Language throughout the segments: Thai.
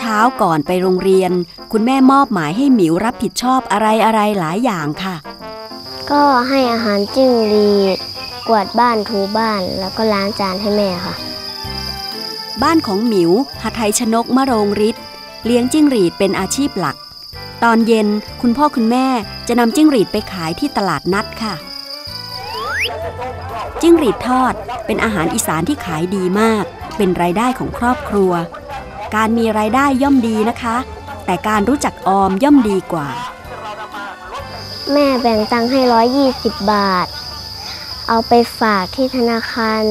ช้าก่อนไปโรงเรียน คุณแม่มอบหมายให้หมิวรับผิดชอบอะไรอะไรๆหลายอย่างค่ะ ก็ให้อาหารจิ้งหรีดกวาดบ้านถูบ้านแล้วก็ล้างจานให้แม่ค่ะ บ้านของหมิวหทัยชนกมะโรงฤทธิ์เลี้ยงจิ้งหรีดเป็นอาชีพหลัก ตอนเย็นคุณพ่อคุณแม่จะนำจิ้งหรีดไปขายที่ตลาดนัดค่ะ จิ้งหรีดทอดเป็นอาหารอีสานที่ขายดีมาก เป็นรายได้ของครอบครัว การมีรายได้ย่อมดีนะคะ แต่การรู้จักออมย่อมดีกว่า แม่แบ่งตังค์ให้ร้อยยี่สิบบาท เอาไปฝากที่ธนาคาร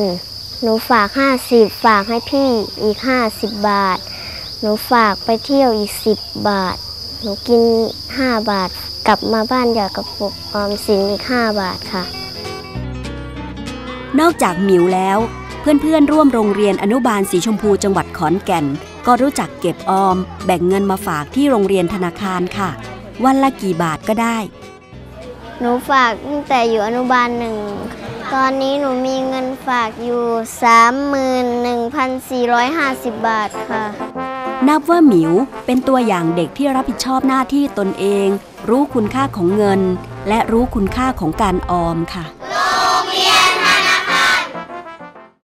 หนูฝากห้าสิบฝากให้พี่อีกห้าสิบบาท หนูฝากไปเที่ยวอีกสิบบาท หนูกินห้าบาท กลับมาบ้านหยอดกระปุกออมสินอีกห้าบาทค่ะนอกจากหมิวแล้ว เพื่อนๆ ร่วมโรงเรียนอนุบาลสีชมพูจังหวัดขอนแก่น ก็รู้จักเก็บออม แบ่งเงินมาฝากที่โรงเรียนธนาคารค่ะ วันละกี่บาทก็ได้ หนูฝากตั้งแต่อยู่อนุบาลหนึ่ง ตอนนี้หนูมีเงินฝากอยู่ 31,450 บาทค่ะ นับว่าหมิวเป็นตัวอย่างเด็กที่รับผิดชอบหน้าที่ตนเอง รู้คุณค่าของเงิน และรู้คุณค่าของการออมค่ะ